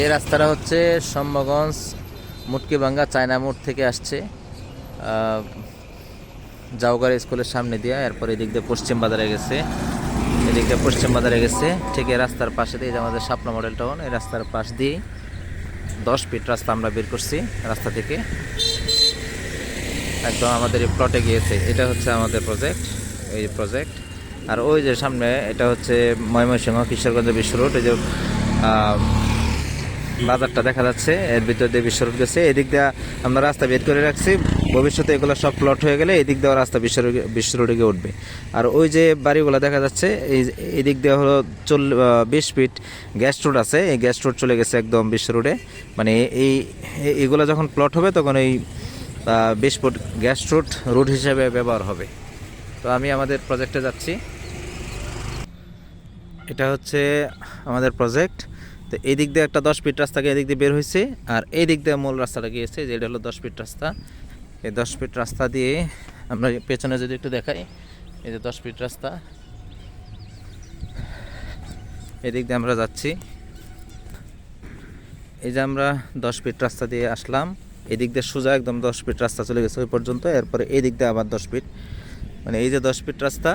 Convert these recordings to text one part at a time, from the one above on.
এই রাস্তাটা হচ্ছে সম্মগঞ্জ মুটকিবাঙ্গা চায়না মোড় থেকে আসছে জাউগার স্কুলের সামনে দিয়ে, এরপর এদিক দিয়ে পশ্চিম বাজারে গেছে। এদিক দিয়ে পশ্চিম বাজারে গেছে, ঠিক এই রাস্তার পাশে দিয়ে আমাদের স্বপ্ন মডেল টাউন, এই রাস্তার পাশ দিয়ে দশ ফিট রাস্তা আমরা বের করছি রাস্তা থেকে। একদম আমাদের এই প্লটে গিয়েছে, এটা হচ্ছে আমাদের প্রজেক্ট এই প্রজেক্ট আর ওই যে সামনে, এটা হচ্ছে ময়মনসিংহ কিশোরগঞ্জ বিশ্ব রোড এই যে বাজারটা দেখা যাচ্ছে, এর ভিতর দিয়ে বিশ্ব রোড গেছে, এদিক দিয়ে আমরা রাস্তা বের করে রাখছি। ভবিষ্যতে এগুলো সব প্লট হয়ে গেলে এদিক দিয়ে রাস্তা বিশ্ব বিশ্ব রোডে গিয়ে উঠবে। আর ওই যে বাড়িগুলো দেখা যাচ্ছে, এই এদিক দিয়ে হলো চল বিশ ফিট গ্যাস রোড আছে। এই গ্যাস রোড চলে গেছে একদম বিশ্ব রোডে মানে এই এই- এগুলো যখন প্লট হবে, তখন এই বিশ ফুট গ্যাস রোড রোড হিসেবে ব্যবহার হবে। তো আমি আমাদের প্রজেক্টে যাচ্ছি। এটা হচ্ছে আমাদের প্রজেক্ট তো এই দিক দিয়ে একটা দশ ফিট রাস্তা গিয়ে এদিক দিয়ে বের হয়েছে, আর এই দিক দিয়ে মূল রাস্তাটা গিয়েছে যেটা হলো দশ ফিট রাস্তা। এই দশ ফিট রাস্তা দিয়ে আমরা পেছনে যদি একটু দেখাই, এই যে দশ ফিট রাস্তা। এদিক দিয়ে আমরা যাচ্ছি। এই যে আমরা দশ ফিট রাস্তা দিয়ে আসলাম, এদিক দিয়ে সোজা একদম দশ ফিট রাস্তা চলে গেছে ওই পর্যন্ত, এরপরে এই দিক দিয়ে আবার দশ ফিট। মানে এই যে দশ ফিট রাস্তা,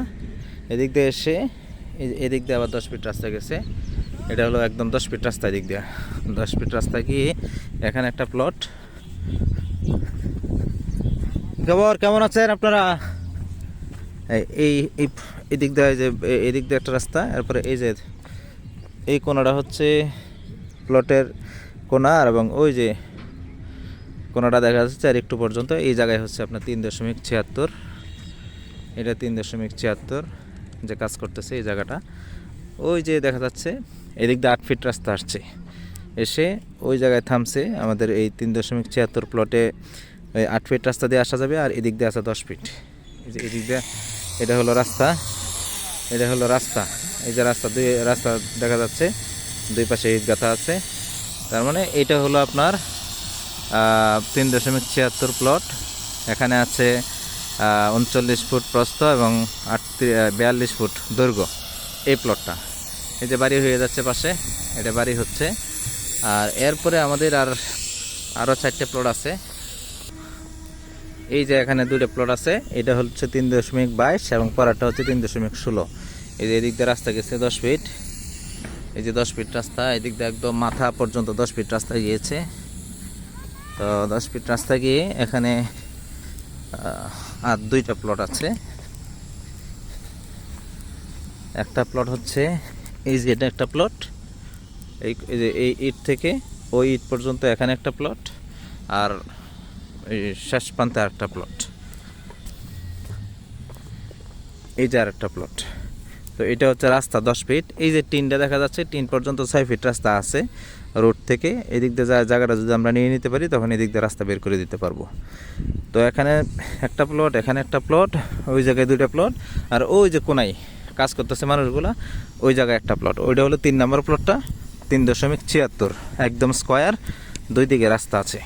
এদিক দিয়ে এসে এদিক দিয়ে আবার দশ ফিট রাস্তা গেছে। এটা হলো একদম দশ ফিট রাস্তা দিক দিয়ে। দশ ফিট রাস্তা গিয়ে এখানে একটা প্লট খবর কেমন আছেন আপনারা? এই এই দিক দিয়ে এই যে, এ- এদিক দিয়ে একটা রাস্তা, এরপরে এই যে, এই কোনাটা হচ্ছে প্লটের কোনা, আর এবং ওই যে কোনাটা দেখা যাচ্ছে আর একটু পর্যন্ত। এই জায়গায় হচ্ছে আপনার তিন দশমিক ছিয়াত্তর। এটা তিন দশমিক ছিয়াত্তর যে কাজ করতেছে এই জায়গাটা। ওই যে দেখা যাচ্ছে এদিক দিয়ে আট ফিট রাস্তা আসছে। এসে ওই জায়গায় থামছে আমাদের এই তিন দশমিক ছিয়াত্তর প্লটে ওই আট ফিট রাস্তা দিয়ে আসা যাবে আর এদিক দিয়ে আসা দশ ফিট এই যে এদিক দিয়ে, এটা হলো রাস্তা। এটা হলো রাস্তা। এই যে রাস্তা দুই, রাস্তা দেখা যাচ্ছে, দুই পাশে ইট গাঁথা আছে। তার মানে এটা হলো আপনার তিন দশমিক ছিয়াত্তর প্লট এখানে আছে উনচল্লিশ ফুট প্রস্থ এবং আটত্রিশ বিয়াল্লিশ ফুট দৈর্ঘ্য। এই প্লটটা এই যে বাড়ি হয়ে যাচ্ছে পাশে, এটা বাড়ি হচ্ছে। আর এরপরে আমাদের আর আরও চারটে প্লট আছে। এই যে এখানে দুটো প্লট আছে, এটা হচ্ছে তিন দশমিক বাইশ এবং পরেরটা হচ্ছে তিন দশমিক ষোলো। এই যে এদিক দিয়ে রাস্তা গেছে দশ ফিট এই যে দশ ফিট রাস্তা, এদিক দিয়ে একদম মাথা পর্যন্ত দশ ফিট রাস্তা গিয়েছে। তো দশ ফিট রাস্তা গিয়ে এখানে আর দুইটা প্লট আছে। একটা প্লট হচ্ছে এই যে এটা একটা প্লট এই যে এই ইট থেকে ওই ইট পর্যন্ত এখানে একটা প্লট আর শেষ প্রান্তে আরেকটা প্লট এই যে আরেকটা প্লট তো এটা হচ্ছে রাস্তা দশ ফিট এই যে টিনটা দেখা যাচ্ছে, টিন পর্যন্ত ছয় ফিট রাস্তা আছে রোড থেকে। এদিক দিয়ে যা- জায়গাটা যদি আমরা নিয়ে নিতে পারি, তখন এদিক দিয়ে রাস্তা বের করে দিতে পারব। তো এখানে একটা প্লট এখানে একটা প্লট ওই জায়গায় দুইটা প্লট আর ওই যে কোনায় কাজ করতেছে মানুষগুলা, ওই জায়গায় একটা প্লট ওইটা হলো তিন নম্বর প্লটটা তিন দশমিক ছিয়াত্তর, একদম স্কোয়ার দুই দিকে রাস্তা আছে।